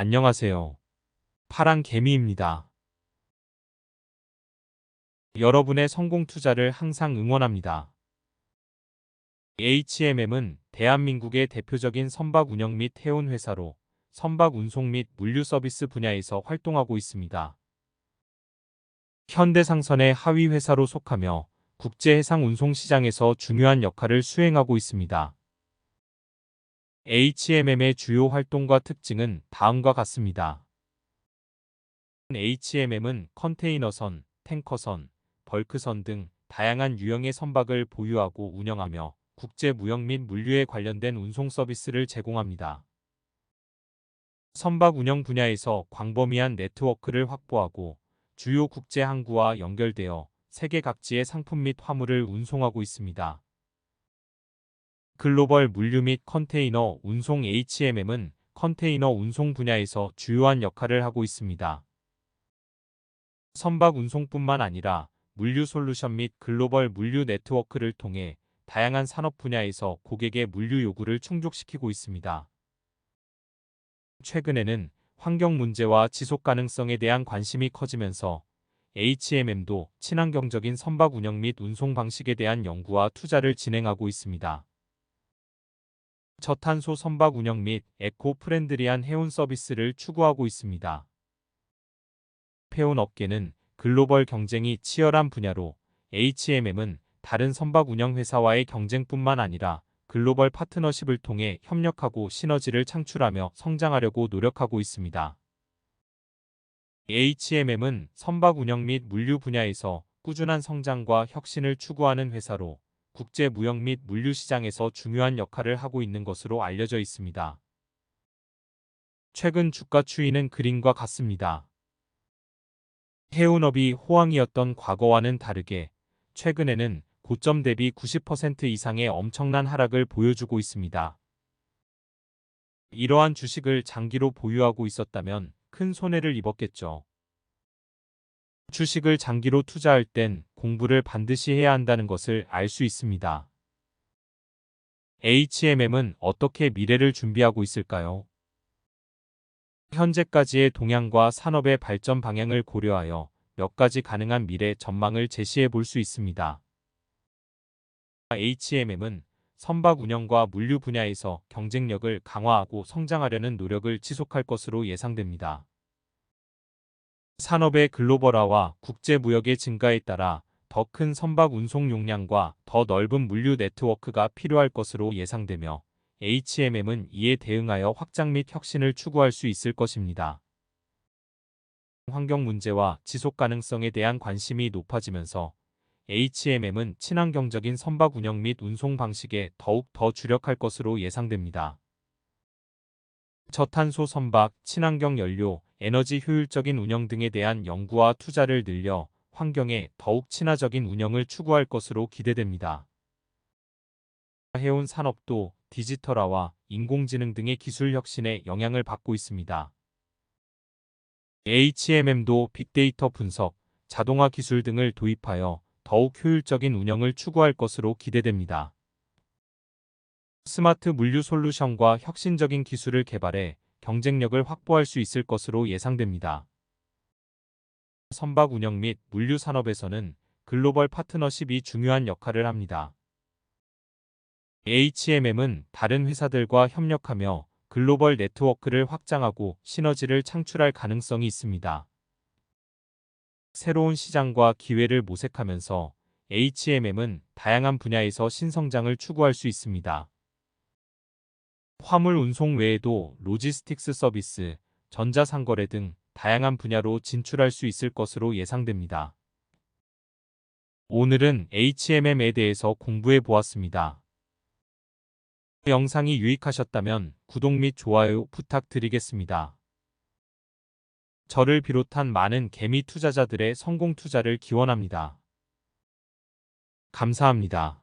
안녕하세요. 파란 개미입니다. 여러분의 성공 투자를 항상 응원합니다. HMM은 대한민국의 대표적인 선박 운영 및 해운 회사로 선박 운송 및 물류 서비스 분야에서 활동하고 있습니다. 현대상선의 하위 회사로 속하며 국제 해상 운송 시장에서 중요한 역할을 수행하고 있습니다. HMM의 주요 활동과 특징은 다음과 같습니다. HMM은 컨테이너선, 탱커선, 벌크선 등 다양한 유형의 선박을 보유하고 운영하며 국제 무역 및 물류에 관련된 운송 서비스를 제공합니다. 선박 운영 분야에서 광범위한 네트워크를 확보하고 주요 국제 항구와 연결되어 세계 각지의 상품 및 화물을 운송하고 있습니다. 글로벌 물류 및 컨테이너 운송 HMM은 컨테이너 운송 분야에서 주요한 역할을 하고 있습니다. 선박 운송뿐만 아니라 물류 솔루션 및 글로벌 물류 네트워크를 통해 다양한 산업 분야에서 고객의 물류 요구를 충족시키고 있습니다. 최근에는 환경 문제와 지속 가능성에 대한 관심이 커지면서 HMM도 친환경적인 선박 운영 및 운송 방식에 대한 연구와 투자를 진행하고 있습니다. 저탄소 선박 운영 및 에코 프렌드리한 해운 서비스를 추구하고 있습니다. 해운 업계는 글로벌 경쟁이 치열한 분야로 HMM은 다른 선박 운영 회사와의 경쟁뿐만 아니라 글로벌 파트너십을 통해 협력하고 시너지를 창출하며 성장하려고 노력하고 있습니다. HMM은 선박 운영 및 물류 분야에서 꾸준한 성장과 혁신을 추구하는 회사로 국제 무역 및 물류 시장에서 중요한 역할을 하고 있는 것으로 알려져 있습니다. 최근 주가 추이는 그림과 같습니다. 해운업이 호황이었던 과거와는 다르게 최근에는 고점 대비 90% 이상의 엄청난 하락을 보여주고 있습니다. 이러한 주식을 장기로 보유하고 있었다면 큰 손해를 입었겠죠. 주식을 장기로 투자할 땐 공부를 반드시 해야 한다는 것을 알 수 있습니다. HMM은 어떻게 미래를 준비하고 있을까요? 현재까지의 동향과 산업의 발전 방향을 고려하여 몇 가지 가능한 미래 전망을 제시해 볼 수 있습니다. HMM은 선박 운영과 물류 분야에서 경쟁력을 강화하고 성장하려는 노력을 지속할 것으로 예상됩니다. 산업의 글로벌화와 국제 무역의 증가에 따라 더 큰 선박 운송 용량과 더 넓은 물류 네트워크가 필요할 것으로 예상되며 HMM은 이에 대응하여 확장 및 혁신을 추구할 수 있을 것입니다. 환경 문제와 지속 가능성에 대한 관심이 높아지면서 HMM은 친환경적인 선박 운영 및 운송 방식에 더욱 더 주력할 것으로 예상됩니다. 저탄소 선박, 친환경 연료, 에너지 효율적인 운영 등에 대한 연구와 투자를 늘려 환경에 더욱 친화적인 운영을 추구할 것으로 기대됩니다. 해운 산업도 디지털화와 인공지능 등의 기술 혁신에 영향을 받고 있습니다. HMM도 빅데이터 분석, 자동화 기술 등을 도입하여 더욱 효율적인 운영을 추구할 것으로 기대됩니다. 스마트 물류 솔루션과 혁신적인 기술을 개발해 경쟁력을 확보할 수 있을 것으로 예상됩니다. 선박 운영 및 물류 산업에서는 글로벌 파트너십이 중요한 역할을 합니다. HMM은 다른 회사들과 협력하며 글로벌 네트워크를 확장하고 시너지를 창출할 가능성이 있습니다. 새로운 시장과 기회를 모색하면서 HMM은 다양한 분야에서 신성장을 추구할 수 있습니다. 화물 운송 외에도 로지스틱스 서비스, 전자상거래 등 다양한 분야로 진출할 수 있을 것으로 예상됩니다. 오늘은 HMM에 대해서 공부해 보았습니다. 영상이 유익하셨다면 구독 및 좋아요 부탁드리겠습니다. 저를 비롯한 많은 개미 투자자들의 성공 투자를 기원합니다. 감사합니다.